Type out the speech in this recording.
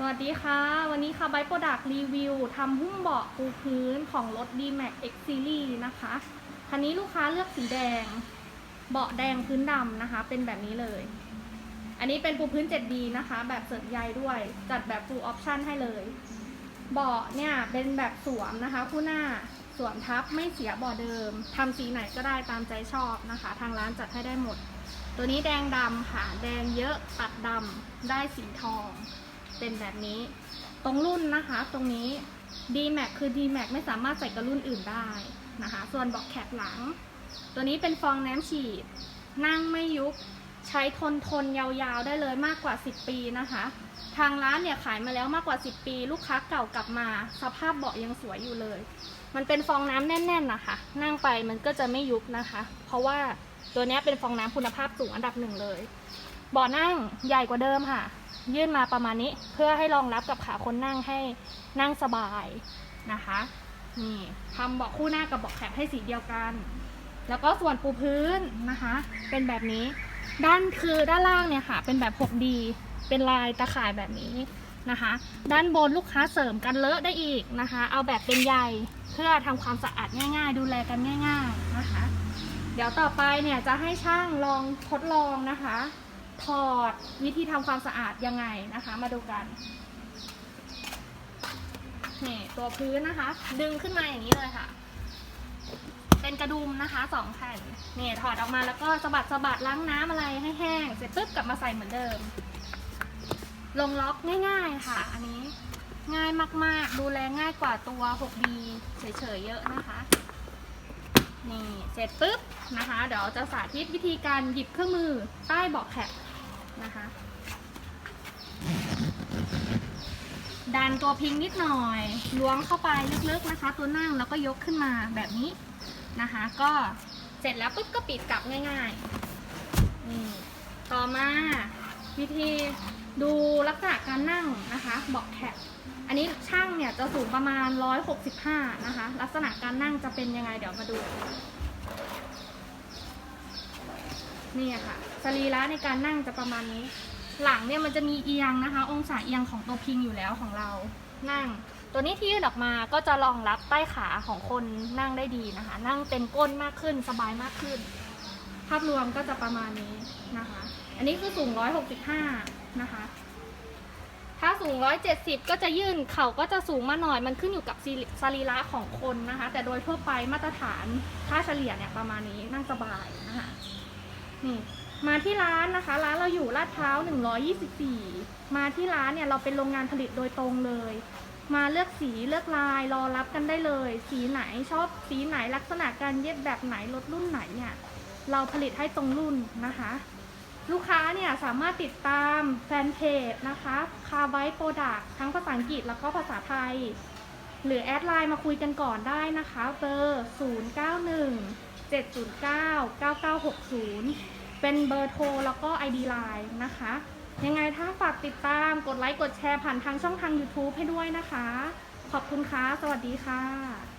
สวัสดีค่ะ วันนี้ค่ะไบโปรดักรีวิวทำหุ้มเบาะปูพื้นของรถ D-Max X Series นะคะ คันนี้ลูกค้าเลือกสีแดง เบาะแดงพื้นดำนะคะ เป็นแบบนี้เลย อันนี้เป็นปูพื้น 7D นะคะ แบบเสริมใยด้วย จัดแบบ full option ให้เลย เบาะเนี่ยเป็นแบบสวมนะคะ คู่หน้าสวมทับไม่เสียเบาะเดิมทำสีไหนก็ได้ตามใจชอบนะคะ ทางร้านจัดให้ได้หมด ตัวนี้แดงดำค่ะ แดงเยอะตัดดำได้สีทอง เป็นแบบนี้ ตรงรุ่นนะคะ ตรงนี้ D-Max คือ D-Max ไม่สามารถใส่กับรุ่นอื่นได้นะคะ ส่วนเบอกแคปหลัง ตัวนี้เป็นฟองน้ำฉีด นั่งไม่ยุบใช้ทนทนยาวๆได้เลยมากกว่า 10 ปีนะคะ ทางร้านเนี่ยขายมาแล้วมากกว่า 10 ปี ลูกค้าเก่ากลับมา สภาพเบาะยังสวยอยู่เลย มันเป็นฟองน้ำแน่นๆนะคะ นั่งไปมันก็จะไม่ยุบนะคะ เพราะว่าตัวนี้เป็นฟองน้ำคุณภาพสูงอันดับหนึ่งเลยเบาะนั่งใหญ่กว่าเดิมค่ะ ยื่นมาประมาณนี้เพื่อให้รองรับกับขาคนนั่งให้นั่งสบายนะคะนี่ทำเบาะคู่หน้ากับเบาะแคปให้สีเดียวกัน แล้วก็ส่วนปูพื้นนะคะ เป็นแบบนี้ ด้านคือด้านล่างเนี่ยค่ะ เป็นแบบ 6D เป็นลายตะข่ายแบบนี้นะคะ ด้านบนลูกค้าเสริมกันเลอะได้อีกนะคะ เอาแบบเป็นใยเพื่อทำความสะอาดง่ายๆ ดูแลกันง่าย ๆนะคะ เดี๋ยวต่อไปเนี่ยจะให้ช่างลองทดลองนะคะ ถอดวิธีทำความสะอาดยังไงนะคะ มาดูกันนี่ตัวพื้นนะคะ ดึงขึ้นมาอย่างนี้เลยค่ะ เป็นกระดุมนะคะสองแผ่นนี่ถอดออกมาแล้วก็สะบัดสะบัดล้างน้ำอะไรให้แห้ง เสร็จปุ๊บกลับมาใส่เหมือนเดิม ลงล็อกง่ายๆค่ะ อันนี้ง่ายมากๆ ดูแลง่ายกว่าตัว 6D เฉยๆเยอะนะคะนี่เสร็จปุ๊บนะคะ เดี๋ยวจะสาธิตวิธีการหยิบเครื่องมือใต้เบาะแคป นะคะ ดันตัวพิงนิดหน่อย ล้วงเข้าไปลึกๆนะคะ ตัวนั่งแล้วก็ยกขึ้นมาแบบนี้นะคะ ก็เสร็จแล้วปุ๊บก็ปิดกลับง่ายๆนี่ต่อมาวิธีดูลักษณะการนั่งนะคะบาะแคปอันนี้ช่างเนี่ยจะสูงประมาณ 165 นะคะ ลักษณะการนั่งจะเป็นยังไงเดี๋ยวมาดู นี่ค่ะสรีระในการนั่งจะประมาณนี้ หลังเนี่ยมันจะมีเอียงนะคะ องศาเอียงของตัวพิงอยู่แล้วของเรานั่ง ตัวนี้ที่ยืดออกมาก็จะรองรับใต้ขาของคนนั่งได้ดีนะคะ นั่งเต็มก้นมากขึ้นสบายมากขึ้น ภาพรวมก็จะประมาณนี้นะคะ อันนี้คือสูง 165 นะคะ ถ้าสูง 170 ก็จะยื่นเข่าก็จะสูงมาหน่อยมันขึ้นอยู่กับสรีสรีระของคนนะคะ แต่โดยทั่วไปมาตรฐานค่าเฉลี่ยเนี่ยประมาณนี้นั่งสบายนะคะ นี่มาที่ร้านนะคะ ร้านเราอยู่ลาดพร้าว 124 มาที่ร้านเนี่ยเราเป็นโรงงานผลิตโดยตรงเลย มาเลือกสีเลือกลายรอรับกันได้เลย สีไหนชอบสีไหนลักษณะการเย็บแบบไหนรถรุ่นไหนเนี่ยเราผลิตให้ตรงรุ่นนะคะ ลูกค้าเนี่ยสามารถติดตามแฟนเพจนะคะคาไ i โปรดักทั้งภาษาอังกฤษแล้วก็ภาษาไทย หรือแอดไลน์มาคุยกันก่อนได้นะคะเบอร์ 091 709 9960 เป็นเบอร์โทรแล้วก็ ID Line นะคะ ยังไงถ้าฝากติดตามกดไลค์กดแชร์ผ่านทางช่องทาง YouTube ให้ด้วยนะคะ ขอบคุณค่ะ สวัสดีค่ะ